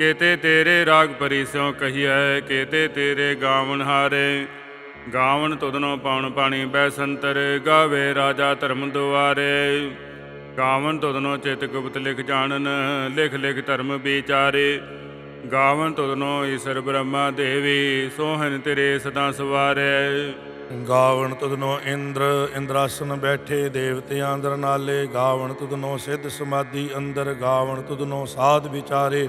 ਕੇਤੇ ਤੇਰੇ ਰਾਗ ਪਰੀ ਸਿਉ ਕਹੀਐ, ਕੇਤੇ ਤੇਰੇ ਗਾਵਣ ਹਾਰੇ। ਗਾਵਣ ਤੁਧਨੋ ਪਾਉਣ ਪਾਣੀ ਬੈ ਸੰਤਰ, ਗਾਵੇ ਰਾਜਾ ਧਰਮ ਦੁਆਰੇ। ਗਾਵਨ ਤੁਧਨੋ ਚਿਤ ਗੁਪਤ ਲਿਖ ਜਾਣਨ, ਲਿਖ ਲਿਖ ਧਰਮ ਵਿਚਾਰੇ। ਗਾਵਨ ਤੁਧਨੋ ਈਸ਼ਰ ਬ੍ਰਹਮਾ ਦੇਵੀ, ਸੋਹਣ ਤੇਰੇ ਸਦਾ ਸਵਾਰੇ। ਗਾਵਣ ਤੁਧਨੋ ਇੰਦਰ, ਇੰਦਰਾਸਨ ਬੈਠੇ ਦੇਵਤਿਆਂ ਅੰਦਰ ਨਾਲੇ। ਗਾਵਣ ਤੁਧਨੋ ਸਿੱਧ ਸਮਾਧੀ ਅੰਦਰ ਗਾਵਣ ਤੁਧਨੋ ਸਾਧ ਵਿਚਾਰੇ।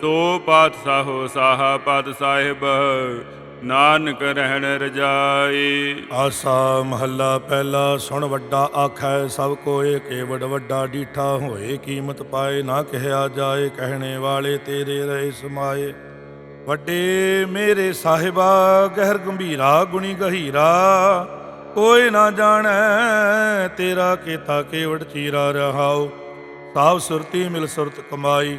ਸੋ ਪਾਤਸ਼ਾਹੋ ਸਾਹਾ ਪਦ ਸਾਹਿਬ, ਨਾਨਕ ਰਹਿਣ ਰਜਾਈ। ਆਸਾ ਮਹੱਲਾ ਪਹਿਲਾ ਸੁਣ ਵੱਡਾ ਆਖੈ, ਸਭ ਕੋਏ ਕੇਵੜ ਵੱਡਾ ਡੀਠਾ ਹੋਏ, ਕੀਮਤ ਪਾਏ ਨਾ ਕਹਿਆ ਜਾਏ, ਕਹਿਣੇ ਵਾਲੇ ਤੇਰੇ ਰਹੇ ਸਮਾਏ। ਵੱਡੇ ਮੇਰੇ ਸਾਹਿਬਾ, ਗਹਿਰ ਗੰਭੀਰਾ, ਗੁਣੀ ਗਹੀਰਾ, ਕੋਈ ਨਾ ਜਾਣੈ ਤੇਰਾ ਕੀਤਾ ਕੇਵੜ ਚੀਰਾ ਰਹਾਉ। ਸਾਬ ਸੁਰਤੀ ਮਿਲ ਸੁਰਤ ਕਮਾਈ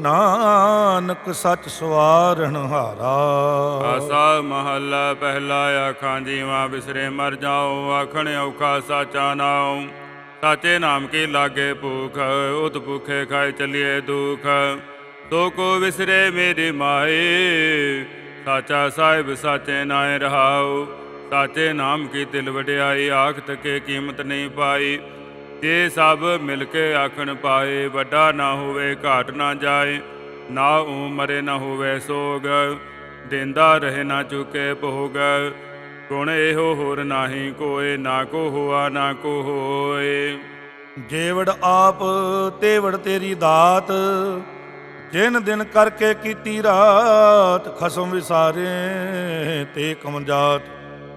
ਨਾਨਕ ਸੱਚ ਸਵਾਰਣ ਹਾਰਾ। ਆਸਾ ਮਹੱਲਾ ਪਹਿਲਾ ਆਖਾਂ ਜੀਵਾ ਬਿਸਰੇ ਮਰ ਜਾਓ ਆਖਣ ਔਖਾ ਸਾਚਾ ਨਾਉ। ਸਾਚੇ ਨਾਮ ਕੀ ਲਾਗੇ ਭੂਖ, ਉਤ ਭੁਖੇ ਖਾਏ ਚਲਿਏ ਦੁਖ। ਸੋ ਕੋ ਵਿਸਰੇ ਮੇਰੀ ਮਾਏ ਸਾਚਾ ਸਾਹਿਬ ਸਾਚੇ ਨਾਏ ਰਹਾਉ। ਸਾਚੇ ਨਾਮ ਕੀ ਦਿਲ ਵਡਿਆਈ, ਆਖਤ ਕੇ ਕੀਮਤ ਨਹੀਂ ਪਾਈ। ਜੇ ਸਭ ਮਿਲ ਕੇ ਆਖਣ ਪਾਏ, ਵੱਡਾ ਨਾ ਹੋਵੇ, ਘਾਟ ਨਾ ਜਾਏ, ਨਾ ਊ ਮਰੇ ਨਾ ਹੋਵੇ ਸੋਗ। ਦਿੰਦਾ ਰਹੇ ਨਾ ਚੁਕੇ ਭੋਗ। ਗੁਣ ਇਹੋ ਹੋਰ ਨਾਹੀ ਕੋਏ, ਨਾ ਕੋ ਹੋਆ, ਨਾ ਕੋ ਹੋਏ। ਜੇਵੜ ਆਪ, ਤੇਵੜ ਤੇਰੀ ਦਾਤ। ਜਿਨ ਦਿਨ ਕਰਕੇ ਕੀਤੀ ਰਾਤ, ਖਸਮ ਵਿਸਾਰੇ ਤੇ ਕਮਜਾਤ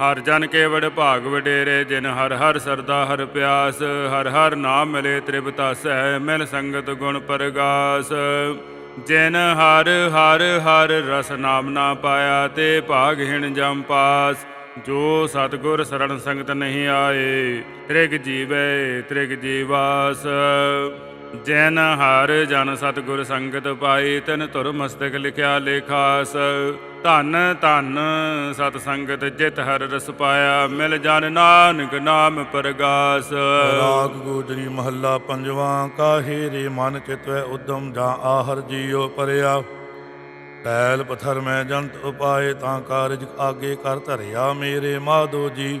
ਹਰ ਜਨ ਕੇ ਭਾਗ ਵਡੇਰੇ, ਜਿਨ ਹਰ ਹਰ ਸਰਦਾ ਹਰ ਪਿਆਸ, ਹਰ ਹਰ ਨਾਮ ਮਿਲੇ ਤ੍ਰਿਪਤਾਸੈ ਮਿਲ ਸੰਗਤ ਗੁਣ ਪ੍ਰਗਾਸ। ਜਿਨ ਹਰ ਹਰ ਹਰ ਰਸ ਨਾਮ ਨਾ ਪਾਇਆ, ਤੇ ਭਾਗਹੀਣ ਜਮ ਪਾਸ। ਜੋ ਸਤਗੁਰ ਸਰਣ ਸੰਗਤ ਨਹੀਂ ਆਏ, ਤ੍ਰਿਗ ਜੀਵੇ, ਤ੍ਰਿਗ ਜੀਵਾਸ। ਜੈਨ ਹਰ ਜਨ ਸਤਿਗੁਰ ਸੰਗਤ ਪਾਈ, ਤਿਨ ਧੁਰ ਮਸਤਕ ਲਿਖਿਆ ਲੇਖਾਸ। ਧਨ ਧਨ ਸਤ ਸੰਗਤ ਜਿਤ ਹਰ ਰਸ ਪਾਇਆ, ਮਿਲ ਜਨ ਨਾਨਕ ਨਾਮ ਪ੍ਰਗਾਸ। ਰਾਗ ਗੋਜਰੀ ਮਹੱਲਾ ਪੰਜਵਾਂ, ਕਾਹੇ ਰੇ ਮਨ ਚਿਤਵੈ ਉਦਮ ਜਾਂ ਆਹਰ ਜੀਉ ਪਰਿਆ। ਟੈਲ ਪਥਰ ਮੈਂ ਜੰਤ ਉਪਾਏ, ਤਾਂ ਕਾਰਜ ਆਗੇ ਕਰ ਧਰਿਆ ਮੇਰੇ ਮਾਧੋ ਜੀ।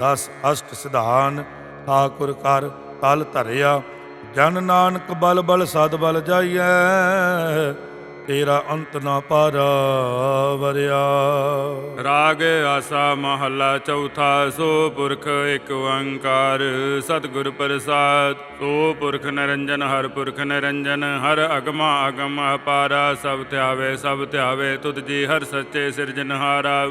ਦਸ ਅਸ਼ਟ ਸਿਧਾਨ, ਠਾਕੁਰ ਕਰ ਤਲ ਧਰਿਆ, ਜਨ ਨਾਨਕ ਬਲ ਬਲ ਸਦ ਬਲ ਜਾਈਐ, ਤੇਰਾ ਅੰਤ ਨਾ ਪਾਰਾ ਵਰਿਆ। ਰਾਗ ਆਸਾ ਮਹੱਲਾ ਚੌਥਾ, ਸੋ ਪੁਰਖ ਇੱਕ ਓੰਕਾਰ, ਸਤਿਗੁਰ ਪ੍ਰਸਾਦ। ਸੋ ਪੁਰਖ ਨਿਰੰਜਨ, ਹਰ ਪੁਰਖ ਨਿਰੰਜਨ, ਹਰ ਅਗਮਾ ਅਗਮ ਅਪਾਰਾ, ਸਭ ਧਿਆਵੇ ਸਭ ਧਿਆਵੇ, ਤੁਧ ਜੀ ਹਰ ਸੱਚੇ ਸਿਰਜਨਹਾਰਾ।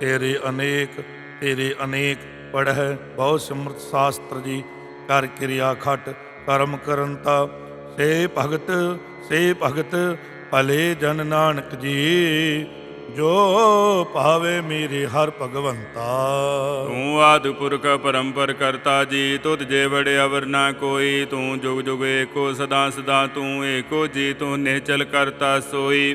ਤੇਰੇ ਅਨੇਕ ਤੇਰੇ ਅਨੇਕ ਪੜਹਿ। ਬਹੁ ਸਿਮਰਤ ਸ਼ਾਸਤਰ ਜੀ, ਕਰ ਕਿਰਿਆ ਖਟ, ਕਰਮ ਕਰਨਤਾ ਸੇ ਭਗਤ ਸੇ ਭਗਤ, ਭਲੇ ਜਨ ਨਾਨਕ ਜੀ, ਜੋ ਭਾਵੇ ਮੇਰੇ ਹਰ ਭਗਵੰਤਾ। ਤੂੰ ਆਦਿ ਪੁਰਖ ਪਰੰਪਰ ਕਰਤਾ ਜੀ, ਤੁਧ ਜੇ ਬੜੇ ਅਵਰ ਨਾ ਕੋਈ, ਤੂੰ ਜੁਗ ਜੁਗ ਏਕੋ ਸਦਾ ਸਦਾ ਤੂੰ ਏਕੋ ਜੀ, ਤੂੰ ਨਿਚਲ ਕਰਤਾ ਸੋਈ।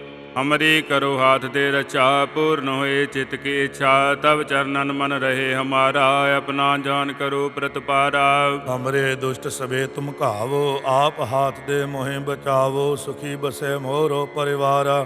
ਅਮਰੀ ਕਰੋ ਹਾਥ ਦੇ ਰਚਾ, ਪੂਰਨ ਹੋਏ ਚਿਤ ਕੀ ਇੱਛਾ ਤਬ ਚਰਨਨ ਮਨ ਰਹੇ ਹਮਾਰਾ, ਆਪਣਾ ਜਾਨ ਕਰੋ ਪ੍ਰਤਪਾਰਾ। ਹਮਰੇ ਦੁਸ਼ਟ ਸਵੇ ਤੁਮ ਘਾਵੋ, ਆਪ ਹਾਥ ਦੇ ਮੋਹਿ ਬਚਾਵੋ, ਸੁਖੀ ਬਸੇ ਮੋਰੋ ਪਰਿਵਾਰਾ।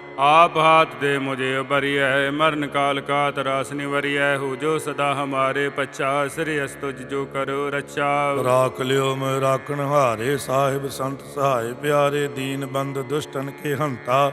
आप हाथ दे मुझे उबरिय मरण काल का तरास निवरिय हो जो सदा हमारे पच्छा श्री तुझ जो करो रक्षा ਰਾਖ ਲਿਓ ਮੈਂ ਰਾਖਣ ਹਾਰੇ ਸਾਹਿਬ ਸੰਤ ਸਹਾਇ ਪਿਆਰੇ ਦੀਨ ਬੰਦ ਦੁਸ਼ਟਨ ਕੇ ਹੰਤਾ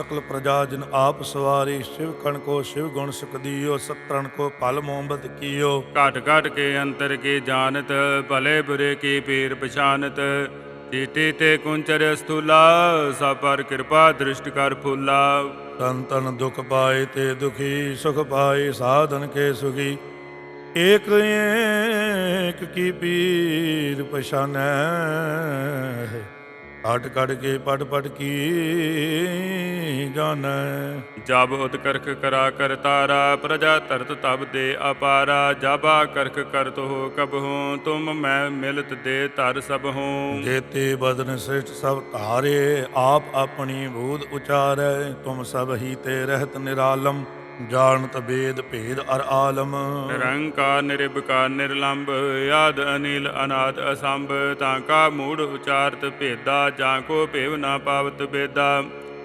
ਸਕਲ ਪ੍ਰਜਾ ਜਨ ਆਪ ਸਵਾਰੀ ਸ਼ਿਵ ਕਣ ਕੋ ਸ਼ਿਵ ਗੁਣ ਸੁਖ ਦੀਓ ਸਤਰਣ ਕੋ ਭਲ ਮੋਹਬਤ ਕੀਓ। ਘਟ ਘਟ ਕੇ ਅੰਤਰ ਕੀ ਜਾਣਤ ਭਲੇ ਬੁਰੇ ਕੀ ਪੀਰ ਪਛਾਨਤ। ਚੀਟੀ ਤੇ ਕੁੰਚਰ ਸਥੂਲਾ ਸਭ ਪਰ ਕਿਰਪਾ ਦ੍ਰਿਸ਼ਟ ਕਰ ਫੁੱਲਾ। ਤਨ ਤਨ ਦੁਖ ਪਾਏ ਤੇ ਦੁਖੀ ਸੁਖ ਪਾਏ ਸਾਧਨ ਕੇ ਸੁਖੀ। ਏਕ ਏਕ ਕੀ ਪੀਰ ਪਛਾਨੈ। ਅਟ ਕੜ ਕੇ ਪਟ ਪਟ ਕੀ ਜਾਣੈ। ਜਬ ਉਤਕਰਖ ਕਰਾ ਕਰ ਤਾਰਾ ਪ੍ਰਜਾ ਤਰਤ ਤਬ ਦੇ ਅਪਾਰਾ। ਜਾਬਾ ਕਰਖ ਕਰਤ ਹੋ ਕਬ ਹੂੰ ਤੁਮ ਮੈਂ ਮਿਲਤ ਦੇ ਧਰ ਸਭ ਹੂੰ। ਜੇਤੇ ਬਦਨ ਸ੍ਰਿਸ਼ਟ ਸਭ ਧਾਰੇ ਆਪ ਆਪਣੀ ਬੂਧ ਉਚਾਰੈ। ਤੁਮ ਸਭ ਹੀ ਤੇ ਰਹਿਤ ਨਿਰਾਲਮ ਜਾਣਤ ਬੇਦ ਭੇਦ ਅਰ ਆਲਮ। ਨਿਰੰਕਾਰ ਨਿਰਭਕਾਰ ਨਿਰਲੰਭ ਆਦ ਅਨਿਲ ਅਨਾਦ ਅਸੰਭ। ਤਾਂ ਕਾ ਮੂੜ ਉਚਾਰਤ ਭੇਦਾ ਜਾਂ ਕੋ ਭੇਵ ਨਾ ਪਾਵਤ ਬੇਦਾ।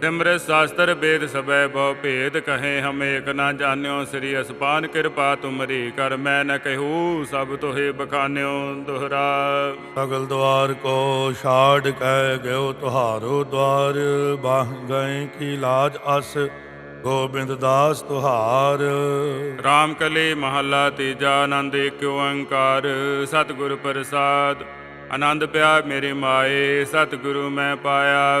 ਸਿਮਰਤ ਸ਼ਾਸਤਰ ਵੇਦ ਸਬੈ ਬਹੁ ਭੇਦ ਕਹੇ ਹਮ ਏਕ ਨਾ ਜਾਣਿਓ ਸ੍ਰੀ ਅਸਪਾਨ ਕਿਰਪਾ ਤੁਮਰੀ ਕਰ ਮੈਂ ਨ ਕਹੂ ਸਭ ਤੋਹਿ ਬਖਾਨਿਓ ਦੁਹਰਾ। ਸਗਲ ਦਵਾਰ ਕੋ ਛਾੜ ਕਹਿ ਗਇਓ ਤੁਹਾਰੋ ਦਵਾਰ ਬਾਹ ਗਏ ਕੀ ਲਾਜ ਅਸ ਗੋਬਿੰਦ ਦਾਸ ਤੁਹਾਰ। ਰਾਮ ਕਲੇ ਮਹੱਲਾ ਤੀਜਾ ਆਨੰਦ ਏਕਿਓ ਓੰਕਾਰ ਸਤਿਗੁਰ ਪ੍ਰਸਾਦ। ਆਨੰਦ ਪਿਆ ਮੇਰੇ ਮਾਏ ਸਤਿਗੁਰੂ ਮੈਂ ਪਾਇਆ।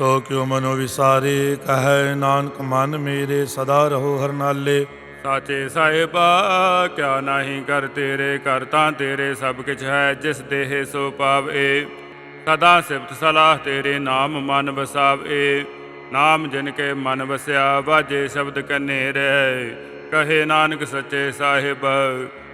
ਸੋ ਕਿਉ ਮਨੋ ਵਿਸਾਰੇ, ਕਹੈ ਨਾਨਕ ਮਨ ਮੇਰੇ, ਸਦਾ ਰਹੋ ਹਰ ਨਾਲੇ ਸਾਚੇ ਸਾਹਿਬਾ, ਕਿਆ ਨਹੀਂ ਕਰ ਤੇਰੇ, ਕਰ ਤਾਂ ਤੇਰੇ ਸਭ ਕਿਛ ਹੈ, ਜਿਸ ਦੇਹ ਸੋ ਪਾਵੇ। ਸਦਾ ਸਿਫਤ ਸਲਾਹ ਤੇਰੇ ਨਾਮ ਮਨ ਵਸਾਵੇ। ਨਾਮ ਜਿਨ ਕੇ ਮਨ ਵਸਿਆ, ਵਾਜੇ ਸ਼ਬਦ ਕਨੇ ਰਹਿ। ਕਹੇ ਨਾਨਕ ਸੱਚੇ ਸਾਹਿਬ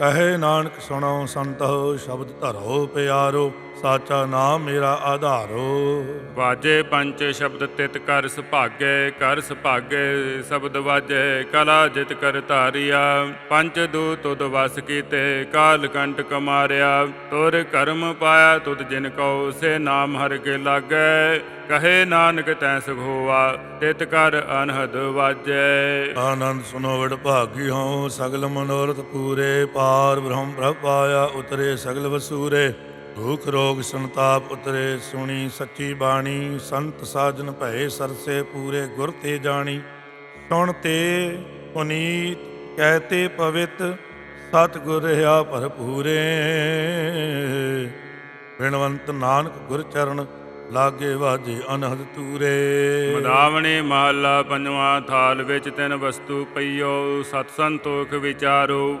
ਕਹੇ ਨਾਨਕ ਸੁਣੋ ਸੰਤੋ ਸ਼ਬਦ ਧਰੋ ਪਿਆਰੋ ਸਾਚਾ ਨਾਮ ਮੇਰਾ ਆਧਾਰੋ। ਵਾਜੇ ਪੰਜ ਸ਼ਬਦ ਤਿਤ ਕਰ ਸੁਭਾਗੇ ਕਰ ਸੁਭਾਗੇ ਸ਼ਬਦ ਵਾਜੇ ਕਲਾ ਜਿਤ ਕਰ ਧਾਰਿਆ। ਪੰਜ ਦੂ ਤੁਧ ਵਸ ਕੀਤੇ ਕਾਲ ਕੰਟਕ ਮਾਰਿਆ ਤੁਰ ਕਰਮ ਪਾਇਆ ਤੁਧ ਜਿਨ ਕਉ ਸੇ ਨਾਮ ਹਰ ਕੇ ਲਾਗੈ। ਕਹੇ ਨਾਨਕ ਤੈ ਸੁਖ ਹੋਆ ਤਿਤ ਕਰ ਅਨਹਦ ਵਾਜੈ। ਆਨੰਦ ਸੁਨੋ ਵਡ ਭਾਗੀ ਹੋ ਸਗਲ ਮਨੋਰਥ ਪੂਰੇ ਪਾਰ ਬ੍ਰਹਮ ਪ੍ਰਭ ਪਾਇਆ ਉਤਰੇ ਸਗਲ ਵਸੂਰੇ ਦੁਖ ਰੋਗ ਸੰਤਾਪ ਉਤਰੇ, ਸੁਣੀ ਸੱਚੀ ਬਾਣੀ, ਸੰਤ ਸਾਜਨ ਭਏ ਸਰਸੇ ਪੂਰੇ ਗੁਰ ਤੇ ਜਾਣੀ। ਸੁਣ ਤੇ ਪੁਨੀਤ ਕਹਤੇ ਪਵਿੱਤ, ਸਤਿਗੁਰ ਰਹਾ ਭਰਪੂਰੇ। ਬਿਨਵੰਤ ਨਾਨਕ ਗੁਰ ਚਰਨ, ਲਾਗੇ ਵਾਜੇ ਅਨਹਦ ਤੂਰੇ। ਮਦਾਵਣੇ ਮਹੱਲਾ ਪੰਜਵਾਂ, ਥਾਲ ਵਿੱਚ ਤਿੰਨ ਵਸਤੂ ਪਈਓ ਸਤ ਸੰਤੋਖ ਵਿਚਾਰੋ।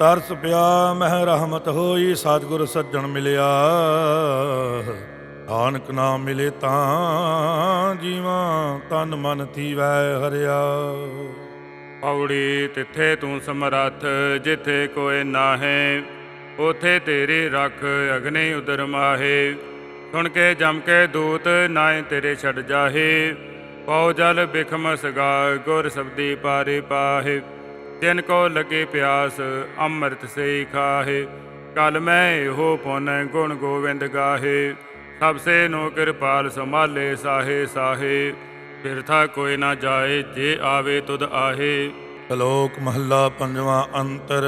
ਤਰਸ ਪਿਆ, ਮਹਿ ਰਹਿਮਤ ਹੋਈ, ਸਤਿਗੁਰ ਸੱਜਣ ਮਿਲਿਆ। ਨਾਨਕ ਨਾਮ ਮਿਲੇ ਤਾਂ ਜੀਵਾਂ ਤਨ ਮਨ ਥੀਵੈ ਹਰਿਆ। ਪੌੜੀ ਤਿੱਥੇ ਤੂੰ ਸਮਰੱਥ, ਜਿੱਥੇ ਕੋਈ ਨਾਹੇ, ਉਥੇ ਤੇਰੀ ਰੱਖ ਅਗਨੇ ਉਦਰ ਮਾਹੇ। ਸੁਣ ਕੇ ਜਮ ਕੇ ਦੂਤ ਨਾਏ ਤੇਰੇ ਛੱਡ ਜਾਹੇ, ਪਉ ਜਲ ਬਿਖਮ ਸਗਾ, ਗੁਰ ਸਬਦੀ ਪਾਰੇ ਪਾਹੇ। ਤਿਨ ਕੋ ਲਗੇ ਪਿਆਸ, ਅੰਮ੍ਰਿਤ ਸੇ ਖਾਹੇ। ਕਲ ਮੈਂ ਇਹੋ ਪੁਨ ਗੁਣ ਗੋਵਿੰਦ ਗਾਹੇ। ਸਭ ਸੇ ਨੋ ਕਿਰਪਾਲ ਸੰਭਾਲੇ ਸਾਹੇ ਸਾਹੇ। ਬਿਰਥਾ ਕੋਈ ਨਾ ਜਾਏ, ਜੇ ਆਵੇ ਤੁਧ ਆਹੇ। ਸ਼ਲੋਕ ਮਹੱਲਾ ਪੰਜਵਾਂ ਅੰਤਰ,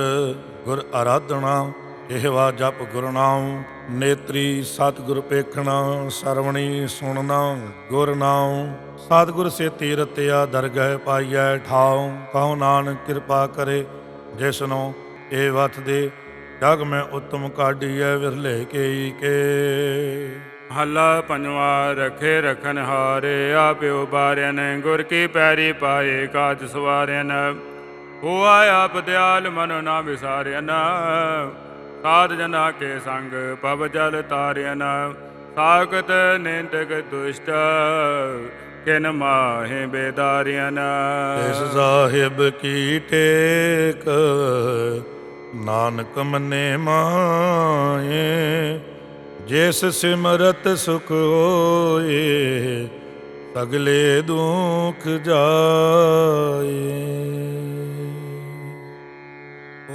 ਗੁਰ ਆਰਾਧਨਾ। ਇਹ ਵਾ ਜਪ ਗੁਰਨਾਮ ਨੇਤਰੀ ਸਤਿਗੁਰ ਪੇਖਣਾ, ਸਰਵਣੀ ਸੁਣਨਾ, ਗੁਰ ਨਾਮ ਸਤਿਗੁਰ ਸੇ ਤੀਰਤਿਆ ਦਰਗਹਿ ਪਾਈਐ ਠਾਉ। ਕਹੋ ਨਾਨਕ ਕਿਰਪਾ ਕਰੇ ਜਿਸਨੋ ਇਹ ਵਤ ਦੇ ਜਗ ਮੈਂ ਉਤਮ ਕਾਢੀਐ ਵਿਰਲੇ ਕੇਈ ਕੇ। ਹੱਲਾ ਪੰਜਵਾ, ਰਖੇ ਰਖਨ ਹਾਰੇ, ਆਪਿਓ ਬਾਰਿਆਨ, ਗੁਰ ਕੀ ਪੈਰੀ ਪਾਏ, ਕਾਜ ਸਵਾਰਿਆਨ। ਹੋਆ ਆਪ ਦਿਆਲ ਮਨੋ ਨਾ ਵਿਸਾਰਿਆ ਵਿਸਾਰਿਆਨ। ਸਾਧ ਜਨਾ ਕੇ ਸੰਗ, ਪਵ ਜਲ ਤਾਰਿਆਨ ਸਾਖਤ ਨਿੰਦਕ ਦੁਸ਼ਟ, ਕਿਨ ਮਾਹੇ ਬੇਦਾਰਿਆਨ ਇਸ ਸਾਹਿਬ ਕੀ ਟੇਕ, ਨਾਨਕ ਮਨੇ ਮਾਏ ਜਿਸ ਸਿਮਰਤ ਸੁਖ ਹੋਏ, ਸਗਲੇ ਦੁਖ ਜਾਏ।